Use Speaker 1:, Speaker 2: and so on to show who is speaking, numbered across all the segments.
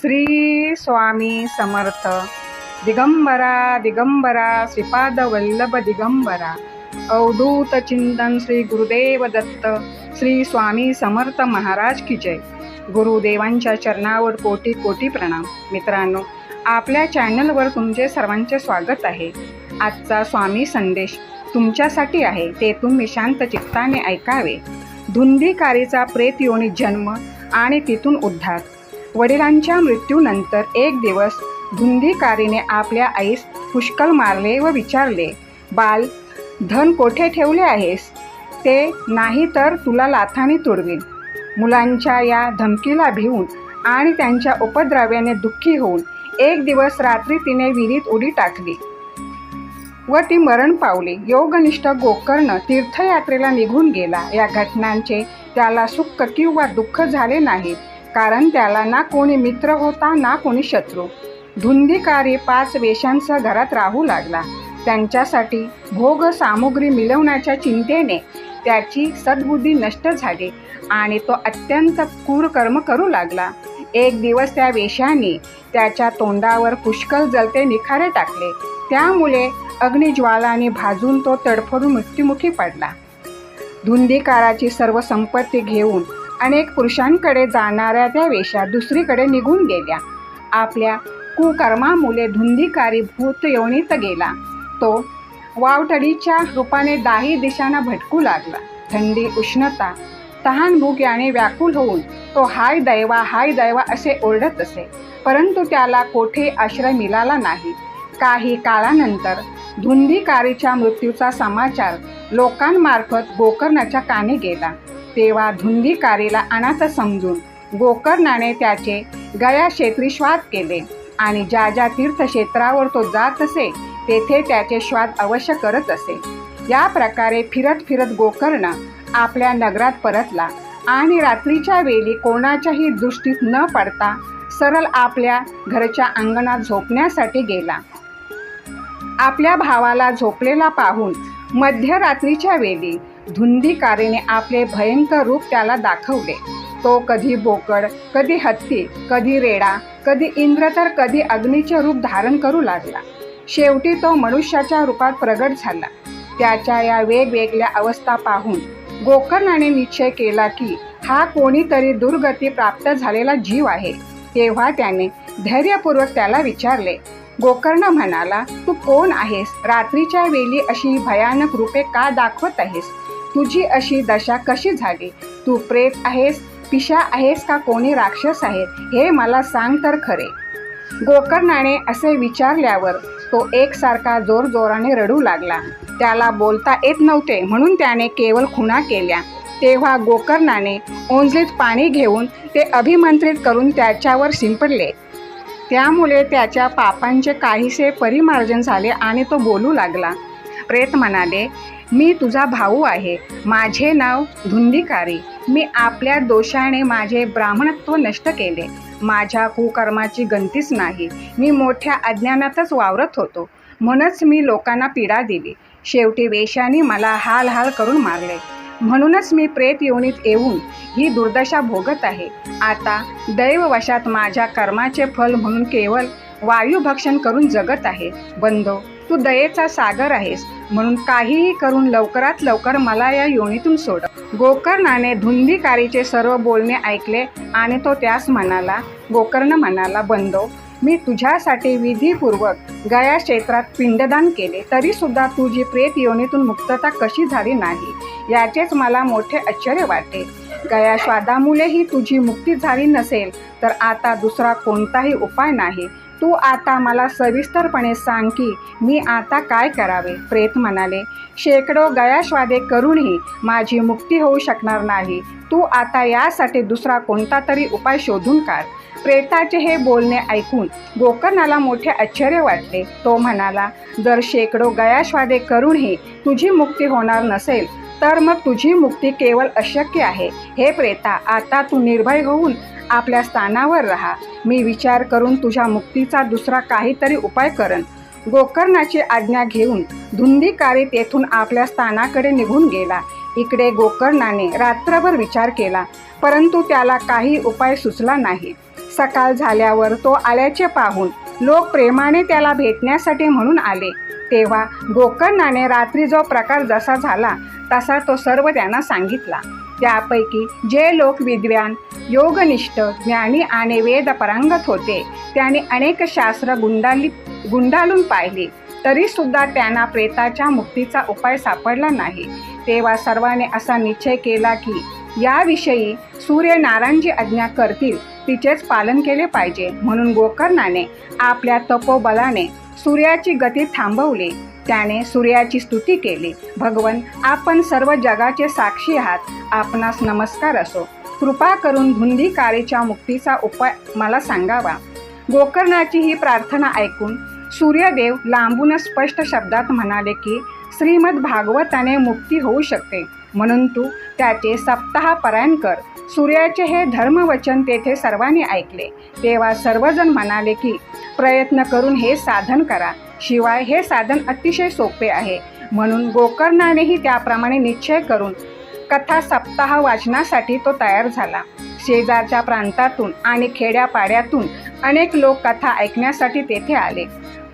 Speaker 1: श्री स्वामी समर्थ. दिगंबरा दिगंबरा श्रीपाद वल्लभ दिगंबरा. अवधूत चिंतन श्री गुरुदेव दत्त. श्री स्वामी समर्थ महाराज की जय. गुरुदेवांच्या चरणावर कोटी कोटी प्रणाम. मित्रांनो आपल्या चॅनलवर तुमचे सर्वांचे स्वागत आहे. आजचा स्वामी संदेश तुमच्यासाठी आहे. ते तुम्ही शांत चित्ताने ऐकावे. धुंदीकारीचा प्रेत योनी जन्म आणि तिथून उद्धार. वडिलांच्या मृत्यूनंतर एक दिवस धुंधीकारीने आपल्या आईस पुष्कळ मारले व विचारले बाल धन कोठे ठेवले आहेस? ते नाही तर तुला लाथाने तुडवीन. मुलांच्या या धमकीला भिवून आणि त्यांच्या उपद्रव्याने दुःखी होऊन एक दिवस रात्री तिने विहिरीत उडी टाकली व ती मरण पावली. योगनिष्ठ गोकर्ण तीर्थयात्रेला निघून गेला. या घटनांचे त्याला सुख किंवा दुःख झाले नाहीत कारण त्याला ना कोणी मित्र होता ना कोणी शत्रू. धुंदीकारी पाच वेशांसह घरात राहू लागला. त्यांच्यासाठी भोग सामुग्री मिळवण्याच्या चिंतेने त्याची सद्बुद्धी नष्ट झाली आणि तो अत्यंत क्रूरकर्म करू लागला. एक दिवस त्या वेशाने त्याच्या तोंडावर पुष्कळ जलते निखारे टाकले. त्यामुळे अग्निज्वालाने भाजून तो तडफडून मृत्युमुखी पडला. धुंदीकाराची सर्व संपत्ती घेऊन अनेक पुरुषांकडे जाणाऱ्या त्या वेशा दुसरीकडे निघून गेल्या. आपल्या कुकर्मामुळे धुंधिकारी भूत योनीत गेला. तो वावटडीच्या रूपाने दाही दिशांना भटकू लागला. थंडी उष्णता तहान भूक याने व्याकुल होऊन तो हाय दैवा हाय दैवा असे ओरडत असे. परंतु त्याला कोठे आश्रय मिळाला नाही. काही काळानंतर धुंधिकारीच्या मृत्यूचा समाचार लोकांमार्फत गोकर्णाच्या काने गेला. तेव्हा धुंदीकारीला अनाथ समजून गोकर्णाने त्याचे गया क्षेत्री श्वाद केले. आणि ज्या ज्या तीर्थक्षेत्रावर तो जात असे तेथे त्याचे श्वाद अवश्य करत असे. या प्रकारे फिरत फिरत गोकर्ण आपल्या नगरात परतला आणि रात्रीच्या वेळी कोणाच्याही दृष्टीत न पडता सरळ आपल्या घरच्या अंगणात झोपण्यासाठी गेला. आपल्या भावाला झोपलेला पाहून मध्यरात्रीच्या वेळी धुंदीकारीने आपले भयंकर रूप त्याला दाखवले. तो कधी बोकड कधी हत्ती कधी रेडा कधी इंद्र तर कधी अग्नीचे रूप धारण करू लागला. शेवटी तो मनुष्याच्या रूपात प्रगट झाला. त्याच्या या वेगवेगळ्या अवस्था पाहून गोकर्णाने निश्चय केला की हा कोणीतरी दुर्गती प्राप्त झालेला जीव आहे. तेव्हा त्याने धैर्यपूर्वक त्याला विचारले गोकर्ण म्हणाला तू कोण आहेस? रात्रीच्या वेळी अशी भयानक रूपे का दाखवत आहेस? तुझी अशी दशा कशी झाली? तू प्रेत आहेस पिशा आहेस का कोणी राक्षस आहेत? हे मला सांग तर खरे. गोकर्णाने असे विचारल्यावर तो एकसारखा जोरजोराने रडू लागला. त्याला बोलता येत नव्हते म्हणून त्याने केवळ खुणा केल्या. तेव्हा गोकर्णाने ओंजलीत पाणी घेऊन ते अभिमंत्रित करून त्याच्यावर शिंपडले. त्यामुळे त्याच्या पापांचे काहीसे परिमार्जन झाले आणि तो बोलू लागला. प्रेत म्हणाले मी तुझा भाऊ आहे. माझे नाव धुंधिकारी मी आपल्या दोषाने माझे ब्राह्मणत्व नष्ट केले. माझ्या कुकर्माची गंतीच नाही. मी मोठ्या अज्ञानातच वावरत होतो. म्हणूनच मी लोकांना पीडा दिली. शेवटी वेशाने मला हाल हाल करून मारले. म्हणूनच मी प्रेत योनीत येऊन ही दुर्दशा भोगत आहे. आता दैववशात माझ्या कर्माचे फल म्हणून केवळ वायुभक्षण करून जगत आहे. बंधो तू दयेचा सागर आहेस. म्हणून काहीही करून लवकरात लवकर मला या योनीतून सोड. गोकर्णाने धुंदीकारीचे सर्व बोलणे ऐकले आणि तो त्यास म्हणाला गोकर्ण म्हणाला बंदो मी तुझ्यासाठी विधीपूर्वक गया क्षेत्रात पिंडदान केले तरी सुद्धा तुझी प्रेत योनीतून मुक्तता कशी झाली नाही? याचेच मला मोठे आश्चर्य वाटते गया स्वादामुळेही तुझी मुक्ती झाली नसेल तर आता दुसरा कोणताही उपाय नाही. तू आता मला सविस्तरपणे सांग की मी आता काय करावे? प्रेत म्हणाले शेकडो गयाश्वादे करूनही माझी मुक्ती होऊ शकणार नाही. तू आता यासाठी दुसरा कोणता तरी उपाय शोधून काढ. प्रेताचे हे बोलणे ऐकून गोकर्णाला मोठे आश्चर्य वाटले. तो म्हणाला जर शेकडो गयाश्वादे करूनही तुझी मुक्ती होणार नसेल तर मग तुझी मुक्ती केवळ अशक्य आहे. हे प्रेता आता तू निर्भय होऊन आपल्या स्थानावर राहा. मी विचार करून तुझ्या मुक्तीचा दुसरा काहीतरी उपाय करन. गोकर्णाची आज्ञा घेऊन धुंदीकारी तेथून आपल्या स्थानाकडे निघून गेला. इकडे गोकर्णाने रात्रभर विचार केला परंतु त्याला काही उपाय सुचला नाही. सकाळ झाल्यावर तो आल्याचे पाहून लोक प्रेमाने त्याला भेटण्यासाठी म्हणून आले. तेव्हा गोकर्णाने रात्री जो प्रकार जसा झाला तसा तो सर्व त्यांना सांगितला. त्यापैकी जे लोक विद्वान योगनिष्ठ ज्ञानी आणि वेदपरांगत होते त्यांनी अनेक शास्त्र गुंडाली गुंडाळून पाहिली. तरीसुद्धा त्यांना प्रेताच्या मुक्तीचा उपाय सापडला नाही. तेव्हा सर्वांनी असा निश्चय केला की याविषयी सूर्यनारायणजी आज्ञा करतील तिचेच पालन केले पाहिजे. म्हणून गोकर्णाने आपल्या तपोबलाने सूर्याची गती थांबवली. त्याने सूर्याची स्तुती केली. भगवन आपण सर्व जगाचे साक्षी आहात. आपणास नमस्कार असो. कृपा करून धुंदीकारीच्या मुक्तीचा उपाय मला सांगावा. गोकर्णाची ही प्रार्थना ऐकून सूर्यदेव लांबून स्पष्ट शब्दात म्हणाले की श्रीमद भागवताने मुक्ती होऊ शकते. म्हणून तू त्याचे सप्ताह कर. सूर्याचे हे धर्मवचन तेथे सर्वांनी ऐकले. तेव्हा सर्वजण म्हणाले की प्रयत्न करून हे साधन करा. शिवाय हे साधन अतिशय सोपे आहे. म्हणून गोकर्णानेही त्याप्रमाणे निश्चय करून कथा सप्ताह वाचनासाठी तो तयार झाला. शेजारच्या प्रांतातून आणि खेड्यापाड्यातून अनेक लोक कथा ऐकण्यासाठी तेथे आले.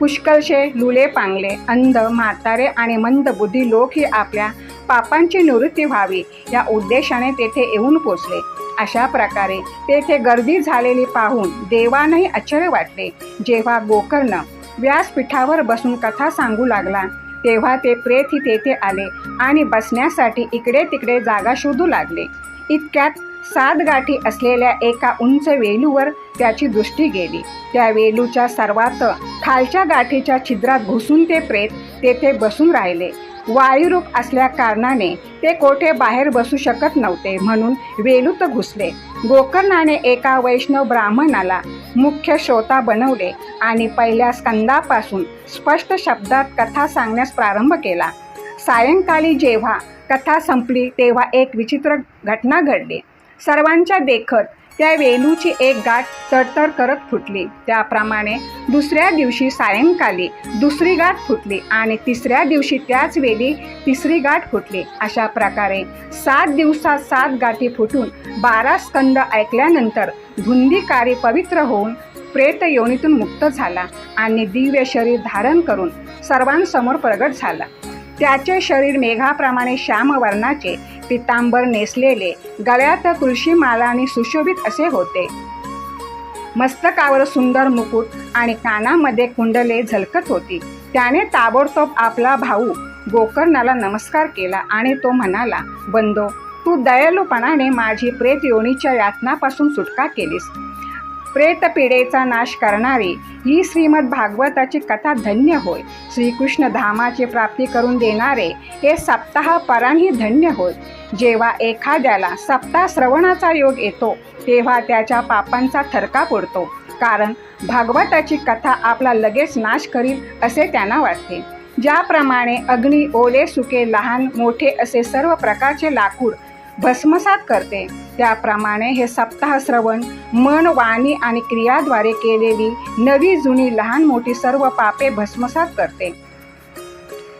Speaker 1: पुष्कळशे लुले पांगले अंध म्हातारे आणि मंदबुद्धी लोकही आपल्या पापांची निवृत्ती व्हावी या उद्देशाने तेथे येऊन पोचले. अशा प्रकारे तेथे गर्दी झालेली पाहून देवानंही आश्चर्य वाटले. जेव्हा गोकर्ण व्यासपीठावर बसून कथा सांगू लागला. तेव्हा ते प्रेतही तेथे आले आणि बसण्यासाठी इकडे तिकडे जागा शोधू लागले. इतक्यात सात गाठी असलेल्या एका उंच वेलूवर त्याची दृष्टी गेली. त्या वेलूच्या सर्वात खालच्या गाठीच्या छिद्रात घुसून ते प्रेत तेथे बसून राहिले. वायुरूप असल्या कारणाने ते कोठे बाहेर बसू शकत नव्हते म्हणून वेलूत घुसले. गोकर्णाने एका वैष्णव ब्राह्मणाला मुख्य श्रोता बनवले आणि पहिल्या स्कंदापासून स्पष्ट शब्दात कथा सांगण्यास प्रारंभ केला. सायंकाळी जेव्हा कथा संपली तेव्हा एक विचित्र घटना घडली. सर्वांच्या देखत त्या वेलूची एक गाठ तडतड करत फुटली. त्याप्रमाणे दुसऱ्या दिवशी सायंकाळी दुसरी गाठ फुटली आणि तिसऱ्या दिवशी त्याच वेळी तिसरी गाठ फुटली. अशा प्रकारे सात दिवसात सात गाठी फुटून बारा स्कंद ऐकल्यानंतर धुंदीकारी पवित्र होऊन प्रेत योनीतून मुक्त झाला आणि दिव्य शरीर धारण करून सर्वांसमोर प्रगट झाला. त्याचे शरीर मेघाप्रमाणे श्यामवर्णाचे पितांबर नेसलेले गळ्यात तुळशीमाला मालाने सुशोभित असे होते. मस्तकावर सुंदर मुकुट आणि कानामध्ये कुंडले झलकत होती. त्याने ताबडतोब आपला भाऊ गोकर्णाला नमस्कार केला आणि तो म्हणाला बंदो तू दयालूपणाने माझी प्रेत योनीच्या यातनापासून सुटका केलीस. प्रेतपिढेचा नाश करणारी ही श्रीमद भागवताची कथा धन्य होय. श्रीकृष्ण धामाची प्राप्ती करून देणारे हे सप्ताह परांही धन्य होय. जेव्हा एखाद्याला सप्ताह श्रवणाचा योग येतो तेव्हा त्याच्या पापांचा थरका पडतो. कारण भागवताची कथा आपला लगेच नाश करील असे त्यांना वाटते. ज्याप्रमाणे अग्नी ओले सुके लहान मोठे असे सर्व प्रकारचे लाकूड भस्मसात करते. त्याप्रमाणे हे सप्ताह श्रवण मन वाणी आणि क्रियाद्वारे केलेली नवी जुनी लहान मोठी सर्व पापे भस्मसात करते.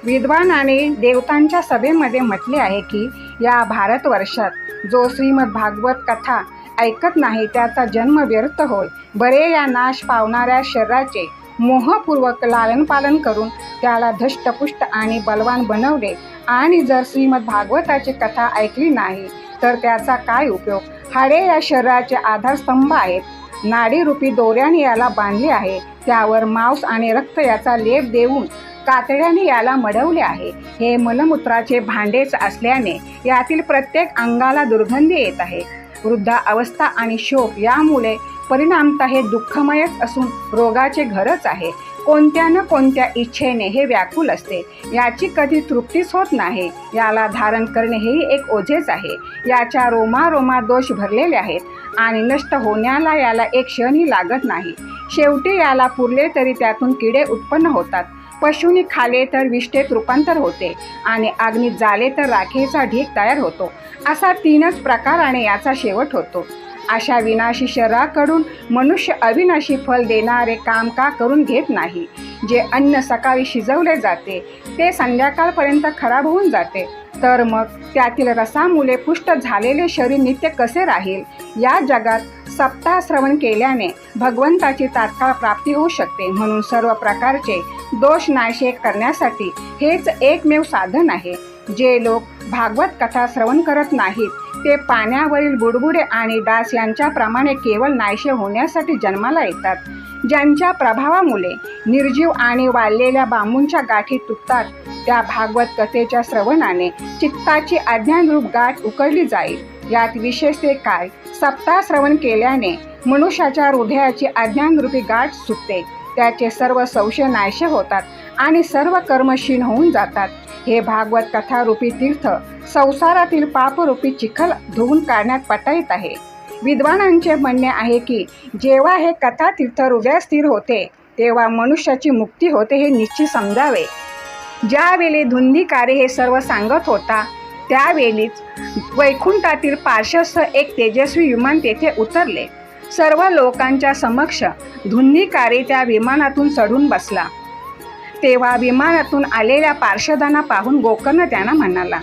Speaker 1: विद्वानाने देवतांच्या सभेमध्ये म्हटले आहे की या भारतवर्षात जो श्रीमद भागवत कथा ऐकत नाही त्याचा जन्म व्यर्थ होय. बरे या नाश पावणाऱ्या शरीराचे मोहपूर्वक लालनपालन करून त्याला धष्टपुष्ट आणि बलवान बनवले. आणि जर श्रीमद भागवताची कथा ऐकली नाही तर त्याचा काय उपयोग? हाडे या शरीराचे आधारस्तंभ आहेत. नाडीरूपी दोऱ्याने याला बांधले आहे. त्यावर मांस आणि रक्त याचा लेप देऊन कातड्याने याला मडवले आहे. हे मलमूत्राचे भांडेच असल्याने यातील प्रत्येक अंगाला दुर्गंधी येत आहे. वृद्धा अवस्था आणि शोक यामुळे परिणामता हे दुःखमयच असून रोगाचे घरच आहे. कोणत्या न कोणत्या इच्छेने हे व्याकुल असते. याची कधी तृप्तीच होत नाही. याला धारण करणे हेही एक ओझेच आहे. याच्या रोमारोमा दोष भरलेले आहेत आणि नष्ट होण्याला याला एक क्षणही लागत नाही. शेवटी याला पुरले तरी त्यातून किडे उत्पन्न होतात. पशुनी खाले तर विष्ठेत रूपांतर होते आणि अग्नीत जाले तर राखेचा ढीक तयार होतो. असा तीनच प्रकाराने याचा शेवट होतो. अशा विनाशी शरीराकडून मनुष्य अविनाशी फल देणारे काम का करून घेत नाही? जे अन्न सकाळी शिजवले जाते ते संध्याकाळपर्यंत खराब होऊन जाते. तर मग त्यातील रसामुळे पुष्ट झालेले शरीर नित्य कसे राहील? या जगात सप्ताह श्रवण केल्याने भगवंताची तात्काळ प्राप्ती होऊ शकते. म्हणून सर्व प्रकारचे दोष नाशे करण्यासाठी हेच एकमेव साधन आहे. जे लोक भागवत कथा श्रवण करत नाहीत ते पाण्यावरील बुडबुडे आणि डास यांच्याप्रमाणे केवळ नाहीसे होण्यासाठी जन्माला येतात. ज्यांच्या प्रभावामुळे निर्जीव आणि वाळलेल्या बांबूंच्या गाठी तुटतात त्या भागवत कथेच्या श्रवणाने चित्ताची अज्ञानरूप गाठ उकळली जाईल. यात विशेष ते काय? सप्ताह श्रवण केल्याने मनुष्याच्या हृदयाची अज्ञानरूपी गाठ सुटते. त्याचे सर्व संशय नाहीसे होतात. आणि सर्व कर्मशीन होऊन जातात. हे भागवत कथारूपी तीर्थ संसारातील पापरूपी चिखल धुवून काढण्यात पटाईत आहे. विद्वानांचे म्हणणे आहे की जेव्हा हे कथा तीर्थ हृदय स्थिर होते तेव्हा मनुष्याची मुक्ती होते हे निश्चित समजावे. ज्यावेळी धुंदीकारे हे सर्व सांगत होता त्यावेळीच वैकुंठातील पार्श्वस्थ एक तेजस्वी विमान तेथे उतरले. सर्व लोकांच्या समक्ष धुंदीकारे त्या विमानातून चढून बसला. तेव्हा विमानातून आलेल्या पार्षदांना पाहून गोकर्ण त्यांना म्हणाला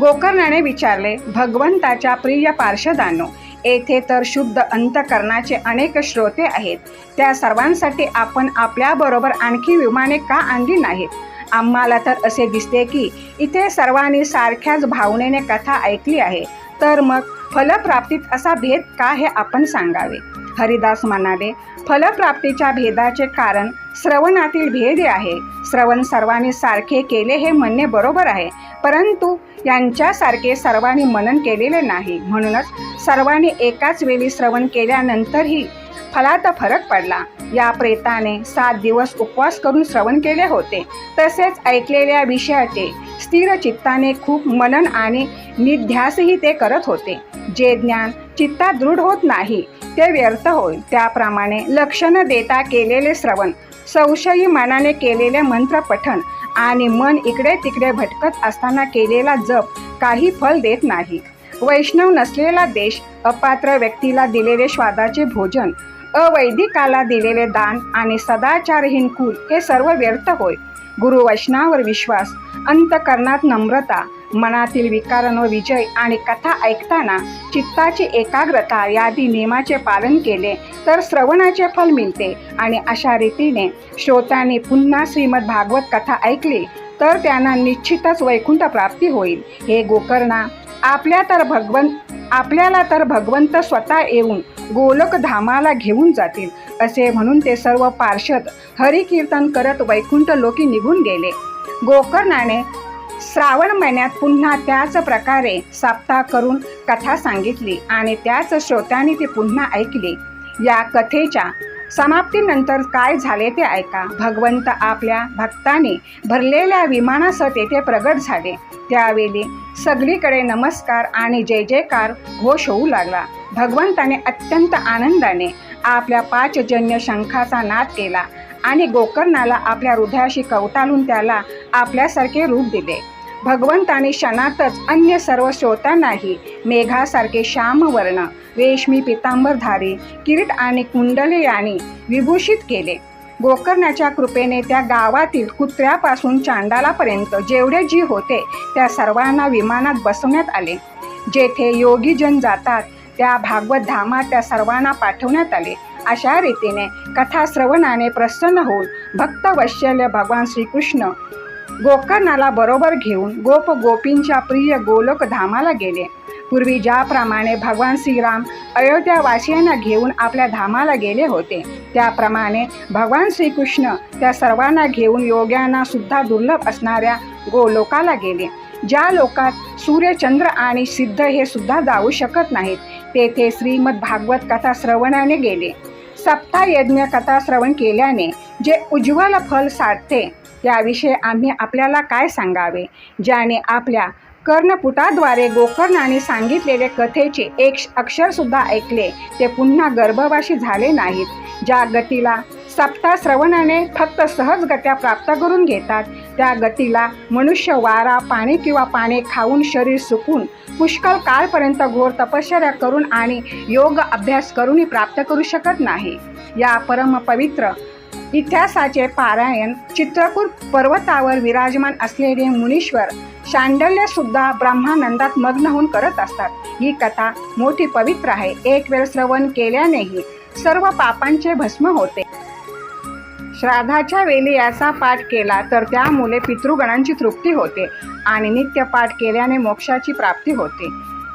Speaker 1: गोकर्णाने विचारले भगवंताच्या प्रिय पार्षदांनो येथे तर शुद्ध अंतकरणाचे अनेक श्रोते आहेत. त्या सर्वांसाठी आपण आपल्याबरोबर आणखी विमाने का आणली नाहीत? आम्हाला तर असे दिसते की इथे सर्वांनी सारख्याच भावनेने कथा ऐकली आहे. तर मग फलप्राप्तीत असा भेद का हे आपण सांगावे? हरिदास म्हणाले फलप्राप्तीच्या भेदाचे कारण श्रवणातील भेद आहे. श्रवण सर्वांनी सारखे केले हे म्हणणे बरोबर आहे. परंतु यांच्यासारखे सर्वांनी मनन केलेले नाही. म्हणूनच सर्वांनी एकाच वेळी श्रवण केल्यानंतरही फलात फरक पडला. या प्रेताने सात दिवस उपवास करून श्रवण केले होते. तसेच ऐकलेल्या विषयाचे स्थिर चित्ताने खूप मनन आणि निध्यासही ते करत होते. जे ज्ञान चित्ता दृढ होत नाही ते व्यर्थ होईल. त्याप्रमाणे लक्ष न देता केलेले श्रवण संशयी मनाने केलेले मंत्रपठण आणि मन इकडे तिकडे भटकत असताना केलेला जप काही फल देत नाही. वैष्णव नसलेला देश अपात्र व्यक्तीला दिलेले स्वादाचे भोजन अवैदिकाला दिलेले दान आणि सदाचारहीन कुल हे सर्व व्यर्थ होय. गुरु विश्वास अंतकरणात नम्रता मनातील विकारांवर विजय आणि कथा ऐकताना चित्ताची एकाग्रता यादी नियमाचे पालन केले तर श्रवणाचे फल मिळते आणि अशा रीतीने श्रोत्यांनी पुन्हा श्रीमद भागवत कथा ऐकली तर त्यांना निश्चितच वैकुंठ प्राप्ती होईल. हे गोकर्णा आपल्या तर भगवंत आपल्याला तर भगवंत स्वतः येऊन गोलक धामाला घेऊन जातील असे म्हणून ते सर्व पार्षद हरिकीर्तन करत वैकुंठ लोकी निघून गेले. गोकर्णाने श्रावण महिन्यात पुन्हा त्याच प्रकारे साप्ताह करून कथा सांगितली आणि त्याच श्रोत्यांनी ती पुन्हा ऐकली. या कथेच्या समाप्तीनंतर काय झाले ते ऐका. भगवंत आपल्या भक्ताने भरलेल्या विमानासह तेथे प्रगट झाले. त्यावेळी सगळीकडे नमस्कार आणि जय जयकार घोष होऊ लागला. भगवंताने अत्यंत आनंदाने आपल्या पाचजन्य शंखाचा नाद केला आणि गोकर्णाला आपल्या हृदयाशी कवटालून त्याला आपल्यासारखे रूप दिले. भगवंताने क्षणातच अन्य सर्व श्रोत्यांनाही मेघासारखे श्यामवर्ण रेशमी पितांबरधारी किरीट आणि कुंडले यांनी विभूषित केले. गोकर्णाच्या कृपेने त्या गावातील कुत्र्यापासून चांडालापर्यंत जेवढे जी होते त्या सर्वांना विमानात बसवण्यात आले. जेथे योगीजन जातात त्या भागवत धामात त्या सर्वांना पाठवण्यात आले. अशा रीतीने कथा श्रवणाने प्रसन्न होऊन भक्त वैशल्य भगवान श्रीकृष्ण गोकर्णाला बरोबर घेऊन गोप गोपींच्या प्रिय गोलोक धामाला गेले. पूर्वी ज्याप्रमाणे भगवान श्रीराम अयोध्यावासियांना घेऊन आपल्या धामाला गेले होते त्याप्रमाणे भगवान श्रीकृष्ण त्या सर्वांना घेऊन योग्यांना सुद्धा दुर्लभ असणाऱ्या गोलोकाला गेले. ज्या लोकात सूर्यचंद्र आणि सिद्ध हे सुद्धा जाऊ शकत नाहीत तेथे श्रीमद भागवत कथा श्रवणाने गेले. सप्ताह यज्ञ कथा श्रवण केल्याने जे उज्ज्वल फल साधते त्याविषयी आम्ही आपल्याला काय सांगावे? ज्याने आपल्या कर्णपुटाद्वारे गोकर्णाने सांगितलेले कथेचे एक अक्षरसुद्धा ऐकले. ते पुन्हा गर्भवाशी झाले नाहीत. ज्या गतीला सप्ताह श्रवणाने फक्त सहज गत्या प्राप्त करून घेतात त्या गतीला मनुष्य वारा पाणी किंवा पाणी खाऊन शरीर सुकून पुष्कळ काळपर्यंत घोर तपश्चर्या करून आणि योग अभ्यास करूनही प्राप्त करू शकत नाही. या परमपवित्र इतिहासाचे पारायण चित्रकूट पर्वतावर विराजमान असलेले मुनीश्वर शांडल्य सुद्धा ब्रह्मानंदात मग्न होऊन करत असतात. ही कथा मोठी पवित्र आहे. एक वेळ श्रवण केल्यानेही सर्व पापांचे भस्म होते. श्राद्धाच्या वेळी याचा पाठ केला तर त्यामुळे पितृगणांची तृप्ती होते आणि नित्य पाठ केल्याने मोक्षाची प्राप्ती होते.